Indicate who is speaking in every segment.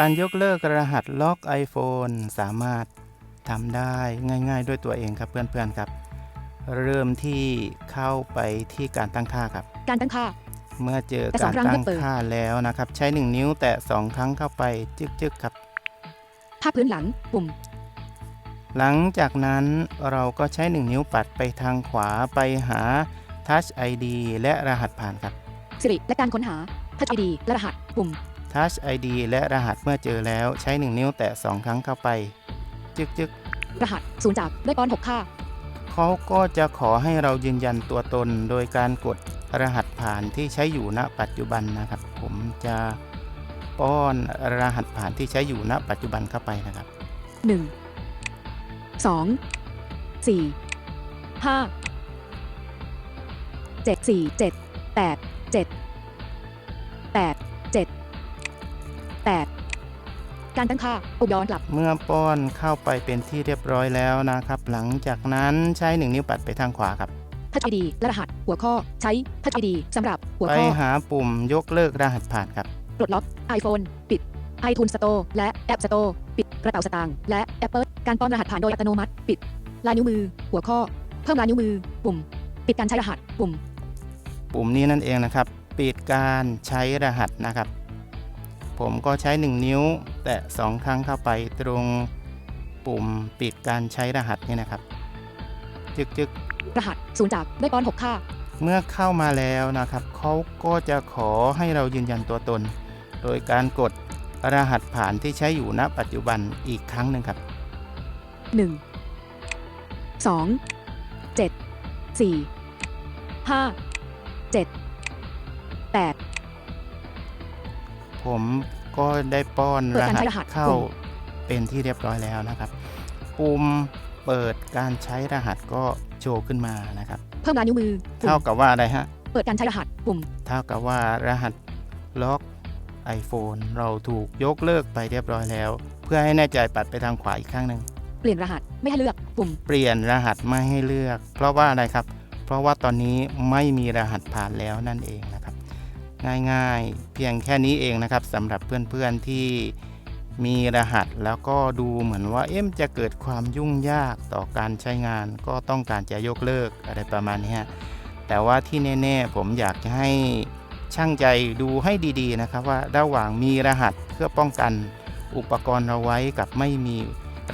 Speaker 1: การยกเลิกรหัสล็อก iPhone สามารถทำได้ง่าย ๆ ด้วยตัวเองครับเพื่อนๆครับ เริ่มที่เข้าไปที่การตั้งค่าครับ
Speaker 2: การตั้งค่า
Speaker 1: เมื่อเจอ
Speaker 2: แต่ส
Speaker 1: กา
Speaker 2: อง
Speaker 1: ร
Speaker 2: ครั้ง
Speaker 1: ตั้ง
Speaker 2: เปิด
Speaker 1: ค่าแล้วนะครับ ใช้ 1 นิ้วแตะ2ครั้งเข้าไปจึกๆครับ
Speaker 2: ภาพพื้นหลังปุ่ม
Speaker 1: หลังจากนั้นเราก็ใช้ 1 นิ้วปัดไปทางขวาไปหา Touch ID และรหัสผ่านครับ
Speaker 2: สิริและการค้นหา Touch ID และรหัสปุ่ม
Speaker 1: Touch ID และรหัสเมื่อเจอแล้วใช้ 1 นิ้วแตะ 2 ครั้งเข้าไป จึกๆ
Speaker 2: รหัสศูนย์จากได้ป้อนหกค่า
Speaker 1: เขาก็จะขอให้เรายืนยันตัวตนโดยการกดรหัสผ่านที่ใช้อยู่ณ ปัจจุบันนะครับ ผมจะป้อนรหัสผ่านที่ใช้อยู่ณ ปัจจุบันเข้าไปนะครับ
Speaker 2: หนึ่งสองสี่ห้าเจ็ดสี่เจ็ดแปดเจ็ดแปดเจ็ดแปดการตั้งค่าปุ่มย้อนกลับ
Speaker 1: เมื่อป้อนเข้าไปเป็นที่เรียบร้อยแล้วนะครับ หลังจากนั้นใช้ 1 นิ้วปัดไปทางขวาครับ
Speaker 2: Touch ID และรหัส หัวข้อ ใช้ Touch ID สำหรับหัว
Speaker 1: ไป
Speaker 2: ข้อ
Speaker 1: หาปุ่มยกเลิกรหัสผ่านครับ
Speaker 2: ปลดล็อก iPhone ปิด iTunes Store และ App Store ปิดกระเป๋าสตางค์และ Apple การป้อนรหัสผ่านโดยอัตโนมัติ ปิดลายนิ้วมือ หัวข้อ เพิ่มลายนิ้วมือ ปุ่ม ปิดการใช้รหัส ปุ่ม
Speaker 1: ปุ่มนี้นั่นเองนะครับ ปิดการใช้รหัสนะครับ ผมก็ใช้ 1 นิ้ว แตะ 2 ครั้งเข้าไปตรงปุ่มปิดการใช้รหัสนี่นะครับ จึกๆ
Speaker 2: รหัสศูนย์จากได้ป้อนหกค่า
Speaker 1: เมื่อเข้ามาแล้วนะครับ เขาก็จะขอให้เรายืนยันตัวตน โดยการกดรหัสผ่านที่ใช้อยู่ณ ปัจจุบันอีกครั้งหนึ่งครับ
Speaker 2: 1 2 7 4 5 7 8
Speaker 1: ผมก็ได้ป้อน
Speaker 2: เปิ
Speaker 1: ร
Speaker 2: ดการ
Speaker 1: หัส
Speaker 2: ใช้รหัส
Speaker 1: เข้า
Speaker 2: ปุ่ม
Speaker 1: เป็นที่เรียบร้อยแล้วนะครับ ปุ่มเปิดการใช้รหัสก็โชว์ขึ้นมานะครับ
Speaker 2: เพิ่มลายนิ้วมือปุ่
Speaker 1: เท่ามกับว่าอะไรฮะ
Speaker 2: เปิดการใช้รหัสปุ่ม
Speaker 1: เท่ากับว่ารหัสล็อก iPhone เราถูกยกเลิกไปเรียบร้อยแล้ว เพื่อให้แน่ใจปัดไปทางขวาอีกครั้งหนึ่ง
Speaker 2: เปลี่ยนรหัสไม่ให้เลือกปุ่ม
Speaker 1: เปลี่ยนรหัสไม่ให้เลือก เพราะว่าอะไรครับ เพราะว่าตอนนี้ไม่มีรหัสผ่านแล้วนั่นเองนะครับ ง่ายๆ เพียงแค่นี้เองนะครับสำหรับเพื่อนๆที่มีรหัสแล้วก็ดูเหมือนว่าเอ็มจะเกิดความยุ่งยากต่อการใช้งาน ก็ต้องการจะยกเลิกอะไรประมาณนี้แต่ว่าที่แน่ๆ ผมอยากจะให้ช่างใจดูให้ดีๆนะครับว่าระหว่างมีรหัสเพื่อป้องกันอุปกรณ์เราไว้กับไม่มี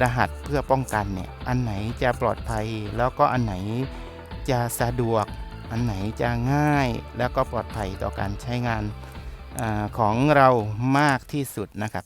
Speaker 1: รหัสเพื่อป้องกันเนี่ยอันไหนจะปลอดภัย แล้วก็อันไหนจะสะดวก อันไหนจะง่ายแล้วก็ปลอดภัยต่อการใช้งานอของเรามากที่สุดนะครับ